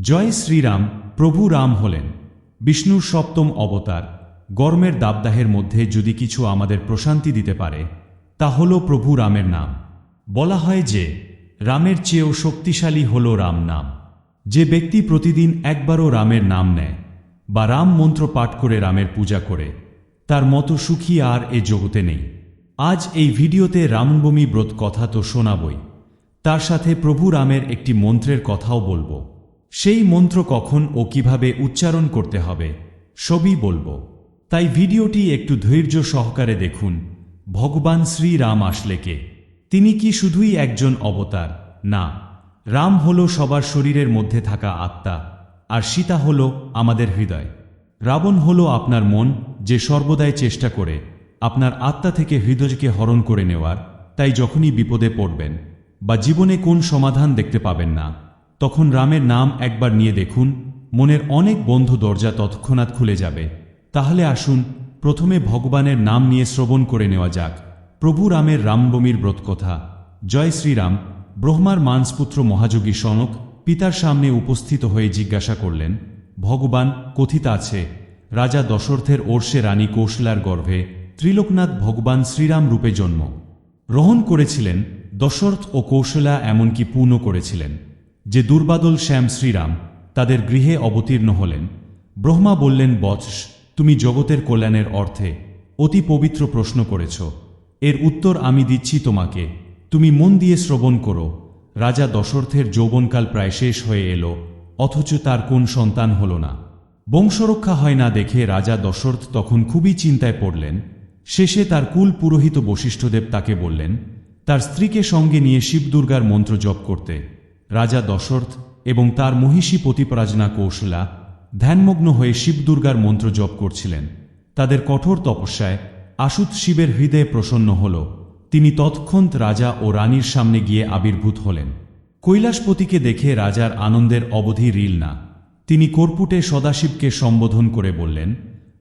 জয় শ্রীরাম, প্রভু রাম হলেন। বিষ্ণুর সপ্তম অবতার। গরমের দাবদাহের মধ্যে যদি কিছু আমাদের প্রশান্তি দিতে পারে, তা হল প্রভু রামের নাম। বলা হয় যে, রামের চেয়েও শক্তিশালী হল রাম নাম। যে ব্যক্তি প্রতিদিন একবারও রামের নাম নেয়, বা রাম মন্ত্র পাঠ করে রামের পূজা করে, তার মতো সুখী আর এ জগতে নেই। আজ এই ভিডিওতে রামনবমী ব্রত কথা তো শোনাবই। তার সাথে প্রভু রামের একটি মন্ত্রের কথাও বলব। সেই মন্ত্র কখন ও কীভাবে উচ্চারণ করতে হবে, সবই বলব। তাই ভিডিওটি একটু ধৈর্য সহকারে দেখুন। ভগবান শ্রীরাম আসলে কে তিনি কি শুধুই একজন অবতার? না। রাম হল সবার শরীরের মধ্যে থাকা আত্মা, আর সীতা হল আমাদের হৃদয়। রাবণ হল আপনার মন, যে সর্বদাই চেষ্টা করে আপনার আত্মা থেকে হৃদয়কে হরণ করে নেওয়ার, তাই যখনই বিপদে পড়বেন বা জীবনে কোন সমাধান দেখতে পাবেন না তখন রামের নাম একবার নিয়ে দেখুন, মনের অনেক বন্ধ দরজা তৎক্ষণাৎ খুলে যাবে। তাহলে আসুন, প্রথমে ভগবানের নাম নিয়ে শ্রবণ করে নেওয়া যাক। প্রভু রামের রামবমির ব্রতকথা। জয় শ্রীরাম, ব্রহ্মার মানসপুত্র মহাযোগী সনক পিতার সামনে উপস্থিত হয়ে জিজ্ঞাসা করলেন, ভগবান, কথিত আছে, রাজা দশরথের ওর্ষে রানী কৌশলার গর্ভে ত্রিলোকনাথ ভগবান শ্রীরাম রূপে জন্ম। গ্রহণ করেছিলেন, দশরথ ও কৌশলা এমনকি পূর্ণ করেছিলেন। যে দুর্বাদল শ্যাম শ্রীরাম তাদের গৃহে অবতীর্ণ হলেন। ব্রহ্মা বললেন, বৎস, তুমি জগতের কল্যাণের অর্থে অতি পবিত্র প্রশ্ন করেছ। এর উত্তর আমি দিচ্ছি তোমাকে। তুমি মন দিয়ে শ্রবণ করো। রাজা দশরথের যৌবনকাল প্রায় শেষ হয়ে এলো, অথচ তার কোন সন্তান হল না। বংশরক্ষা হয় না দেখে রাজা দশরথ তখন খুবই চিন্তায় পড়লেন। শেষে তার কুল পুরোহিত বশিষ্ঠদেব তাকে বললেন, তার স্ত্রীকে সঙ্গে নিয়ে শিবদুর্গার মন্ত্র জপ করতে। রাজা দশরথ এবং তার মহিষী পতিপরাজনা কৌশলা ধ্যানমগ্ন হয়ে শিবদুর্গার মন্ত্র জপ করছিলেন। তাদের কঠোর তপস্যায় আশুত শিবের হৃদয়ে প্রসন্ন হল। তিনি তৎক্ষণত রাজা ও রানীর সামনে গিয়ে আবির্ভূত হলেন। কৈলাসপতিকে দেখে রাজার আনন্দের অবধি রিল না। তিনি কর্পুটে সদাশিবকে সম্বোধন করে বললেন,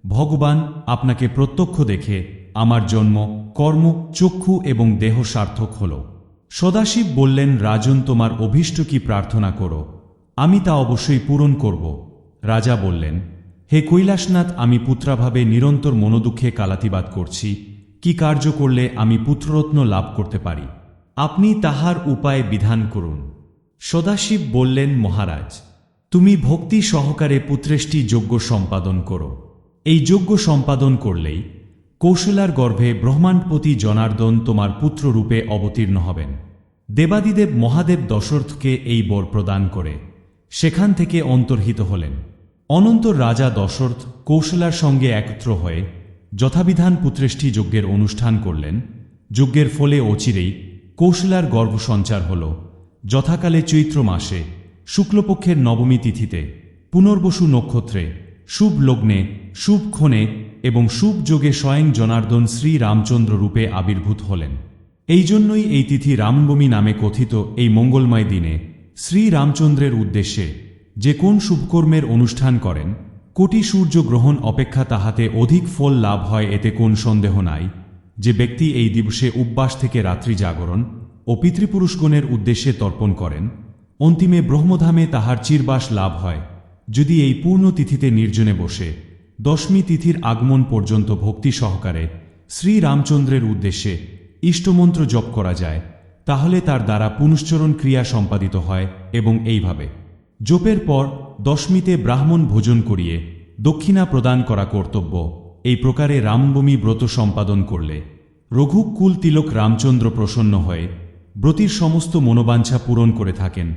ভগবান আপনাকে প্রত্যক্ষ দেখে আমার জন্ম, কর্ম, চক্ষু এবং দেহ সার্থক হল। সদাশিব বললেন, রাজন, তোমার অভীষ্ট কি প্রার্থনা করো? আমি তা অবশ্যই পূরণ করব। রাজা বললেন, হে কৈলাসনাথ, আমি পুত্রাভাবে নিরন্তর মনোদুঃখে কালাতিবাদ করছি। কি কার্য করলে আমি পুত্ররত্ন লাভ করতে পারি? আপনি তাহার উপায় বিধান করুন। সদাশিব বললেন, মহারাজ, তুমি ভক্তি সহকারে পুত্রেষ্টি যজ্ঞ সম্পাদন করো। এই যজ্ঞ সম্পাদন করলেই কৌশলার গর্ভে ব্রহ্মাণ্ডপতি জনার্দন তোমার পুত্র রূপে অবতীর্ণ হবেন। দেবাদিদেব মহাদেব দশরথকে এই বর প্রদান করে, সেখান থেকে অন্তর্হিত হলেন। অনন্তর রাজা দশরথ কৌশলার সঙ্গে একত্র হয়ে যথাবিধান পুত্রেষ্টি যজ্ঞের অনুষ্ঠান করলেন। যজ্ঞের ফলে অচিরেই কৌশলার গর্ভ সঞ্চার হল। যথাকালে চৈত্র মাসে, শুক্লপক্ষের নবমী তিথিতে, পুনর্বসু নক্ষত্রে, শুভ লগ্নে, শুভ ক্ষণে এবং শুভ যোগে স্বয়ং জনার্দন শ্রী রামচন্দ্র রূপে আবির্ভূত হলেন। এই জন্যই এই তিথি রামনবমী নামে কথিত এই মঙ্গলময় দিনে শ্রী রামচন্দ্রের উদ্দেশ্যে যে কোন শুভকর্মের অনুষ্ঠান করেন, কোটি সূর্য গ্রহণ অপেক্ষা তাহাতে অধিক ফল লাভ হয় এতে কোন সন্দেহ নাই, যে ব্যক্তি এই দিবসে উপবাস থেকে রাত্রি জাগরণ ও পিতৃপুরুষগণের উদ্দেশ্যে তর্পণ করেন, অন্তিমে ব্রহ্মধামে তাহার চিরবাস লাভ হয়, যদি এই পূর্ণ তিথিতে নির্জনে বসে দশমী তিথির আগমন পর্যন্ত ভক্তি সহকারে শ্রীরামচন্দ্রের উদ্দেশ্যে ইষ্টমন্ত্র জপ করা যায়, তাহলে তার দ্বারা পুনশ্চরণ ক্রিয়া সম্পাদিত হয় এবং এইভাবে। জপের পর দশমীতে ব্রাহ্মণ ভোজন করিয়ে দক্ষিণা প্রদান করা কর্তব্য, এই প্রকারে রামবমী ব্রত সম্পাদন করলে। রঘুকুল তিলক রামচন্দ্র প্রসন্ন হয়ে ব্রতির সমস্ত মনোবাঞ্ছা পূরণ করে থাকেন।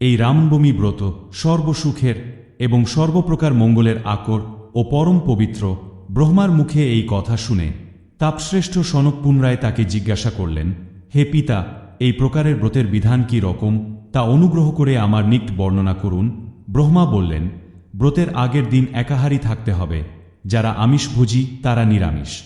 এই রামবমী ব্রত সর্বসুখের এবং সর্বপ্রকার মঙ্গলের আকর ও পরম পবিত্র ব্রহ্মার মুখে এই কথা শুনে তাপশ্রেষ্ঠ সনক পুনরায় তাকে জিজ্ঞাসা করলেন, হে পিতা, এই প্রকারের ব্রতের বিধান কি রকম? তা অনুগ্রহ করে আমার নিকট বর্ণনা করুন। ব্রহ্মা বললেন, ব্রতের আগের দিন একাহারি থাকতে হবে। যারা আমিষভোজী তারা নিরামিষ।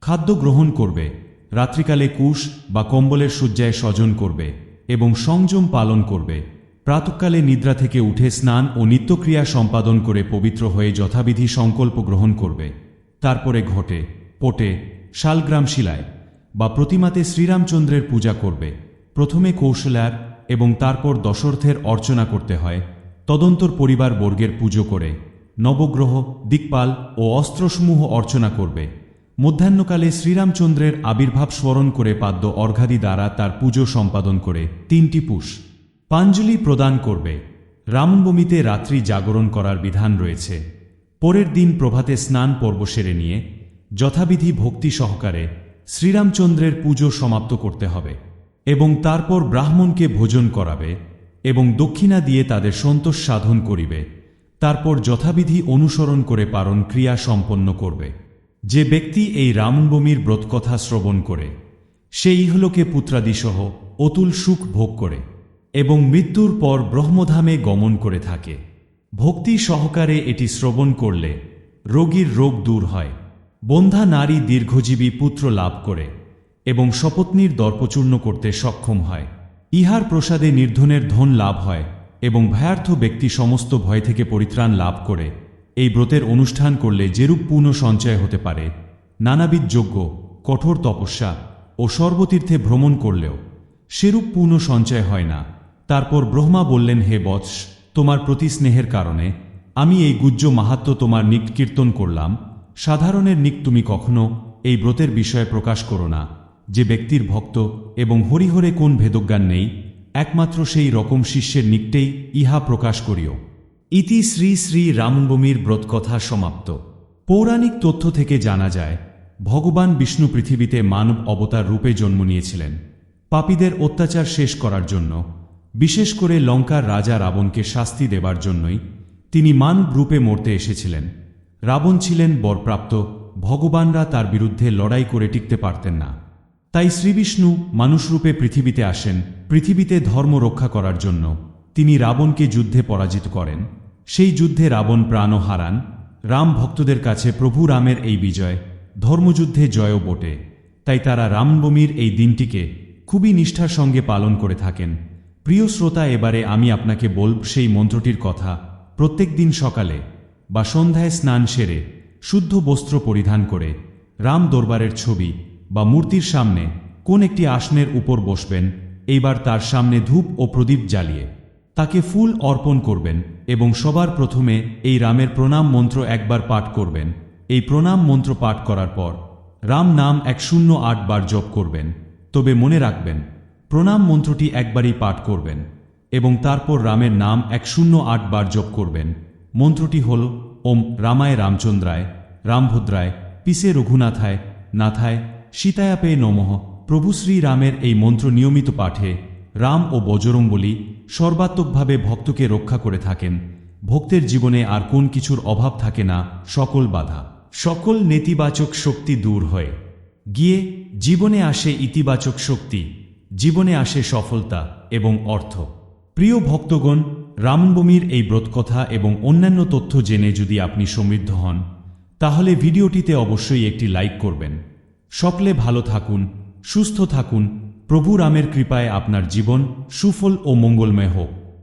খাদ্য গ্রহণ করবে। রাত্রিকালে কুশ বা কম্বলের শয্যায় স্বজন করবে এবং সংযম পালন করবে। প্রাতকালে নিদ্রা থেকে উঠে স্নান ও নিত্যক্রিয়া সম্পাদন করে পবিত্র হয়ে যথাবিধি সংকল্প গ্রহণ করবে। তারপরে ঘটে, পটে, শালগ্রাম শিলায় বা প্রতিমাতে শ্রীরামচন্দ্রের পূজা করবে। প্রথমে কৌশলার এবং তারপর দশরথের অর্চনা করতে হয়। তদন্তর পরিবার বর্গের পুজো করে। নবগ্রহ, দিকপাল ও অস্ত্রসমূহ অর্চনা করবে। মধ্যাহ্নকালে শ্রীরামচন্দ্রের আবির্ভাব স্মরণ করে পাদ্য অর্ঘাদি দ্বারা তার পুজো সম্পাদন করে তিনটি পুষ। পাঞ্জলি প্রদান করবে। রামনবমীতে রাত্রি জাগরণ করার বিধান রয়েছে। পরের দিন প্রভাতে স্নান পর্ব সেরে নিয়ে যথাবিধি ভক্তি সহকারে শ্রীরামচন্দ্রের পুজো সমাপ্ত করতে হবে এবং তারপর ব্রাহ্মণকে ভোজন করাবে এবং দক্ষিণা দিয়ে তাদের সন্তোষ সাধন করিবে। তারপর যথাবিধি অনুসরণ করে পারণ ক্রিয়া সম্পন্ন করবে। যে ব্যক্তি এই রামনবমীর ব্রতকথা শ্রবণ করে, সেই ইহলোকে পুত্রাদিসহ অতুল সুখ ভোগ করে। এবং মৃত্যুর পর ব্রহ্মধামে গমন করে থাকে। ভক্তি সহকারে এটি শ্রবণ করলে রোগীর রোগ দূর হয়। বন্ধা নারী দীর্ঘজীবী পুত্র লাভ করে এবং শপথনির দর্পচূর্ণ করতে সক্ষম হয়। ইহার প্রসাদে নির্ধনের ধন লাভ হয় এবং ভয়ার্থ ব্যক্তি সমস্ত ভয় থেকে পরিত্রাণ লাভ করে। এই ব্রতের অনুষ্ঠান করলে যেরূপ পূর্ণ সঞ্চয় হতে পারে, নানাবিধ যজ্ঞ, কঠোর তপস্যা ও সর্বতীর্থে ভ্রমণ করলেও সেরূপ পূর্ণ সঞ্চয় হয় না। তারপর ব্রহ্মা বললেন, হে বৎস, তোমার প্রতি স্নেহের কারণে আমি এই গুজ্জ মাহাত্ম তোমার নিক কীর্তন করলাম। সাধারণের নিক তুমি কখনো এই ব্রতের বিষয়ে প্রকাশ করো না। যে ব্যক্তির ভক্ত এবং হরিহরে কোন ভেদজ্ঞান নেই, একমাত্র সেই রকম শিষ্যের নিকটেই ইহা প্রকাশ করিও। ইতি শ্রী শ্রী রামনবমীর ব্রতকথা সমাপ্ত। পৌরাণিক তথ্য থেকে জানা যায়, ভগবান বিষ্ণু পৃথিবীতে মানব অবতার রূপে জন্ম নিয়েছিলেন। পাপীদের অত্যাচার শেষ করার জন্য বিশেষ করে লঙ্কার রাজা রাবণকে শাস্তি দেবার জন্যই তিনি মানব রূপে মরতে এসেছিলেন। রাবণ ছিলেন বরপ্রাপ্ত, ভগবানরা তার বিরুদ্ধে লড়াই করে টিকতে পারতেন না। তাই শ্রীবিষ্ণু মানুষরূপে পৃথিবীতে আসেন, পৃথিবীতে ধর্ম রক্ষা করার জন্য। তিনি রাবণকে যুদ্ধে পরাজিত করেন। সেই যুদ্ধে রাবণ প্রাণও হারান। রাম ভক্তদের কাছে প্রভু রামের এই বিজয়, ধর্মযুদ্ধে জয়ও বটে। তাই তারা রামনবমীর এই দিনটিকে খুবই নিষ্ঠার সঙ্গে পালন করে থাকেন। প্রিয় শ্রোতা, এবারে আমি আপনাকে বলব সেই মন্ত্রটির কথা। প্রত্যেক দিন সকালে বা সন্ধ্যায় স্নান সেরে, শুদ্ধ বস্ত্র পরিধান করে, রাম দরবারের ছবি বা মূর্তির সামনে কোন একটি আসনের উপর বসবেন, এইবার তার সামনে ধূপ ও প্রদীপ জ্বালিয়ে তাকে ফুল অর্পণ করবেন এবং সবার প্রথমে এই রামের প্রণাম মন্ত্র একবার পাঠ করবেন। এই প্রণাম মন্ত্র পাঠ করার পর রাম নাম এক শূন্য আট বার জপ করবেন। তবে মনে রাখবেন প্রণাম মন্ত্রটি একবারই পাঠ করবেন এবং তারপর রামের নাম এক শূন্য আট বার জপ করবেন। মন্ত্রটি হল, ওম রামায় রামচন্দ্রায়, রামভদ্রায়, পিসে রঘুনাথায়, নাথায়, সীতায়াপে নমঃ। প্রভু শ্রী রামের এই মন্ত্র নিয়মিত পাঠে রাম ও বজরংবলী সর্বাত্মকভাবে ভক্তকে রক্ষা করে থাকেন। ভক্তের জীবনে আর কোন কিছুর অভাব থাকে না, সকল বাধা। সকল নেতিবাচক শক্তি দূর হয়ে। গিয়ে জীবনে আসে ইতিবাচক শক্তি। জীবনে আসে সফলতা এবং অর্থ। প্রিয় ভক্তগণ, রামনবমীর এই ব্রতকথা এবং অন্যান্য তথ্য জেনে যদি আপনি সমৃদ্ধ হন, তাহলে ভিডিওটিতে অবশ্যই একটি লাইক করবেন। সকলে ভালো থাকুন, সুস্থ থাকুন, প্রভু রামের কৃপায় আপনার জীবন সুফল ও মঙ্গলময় হোক।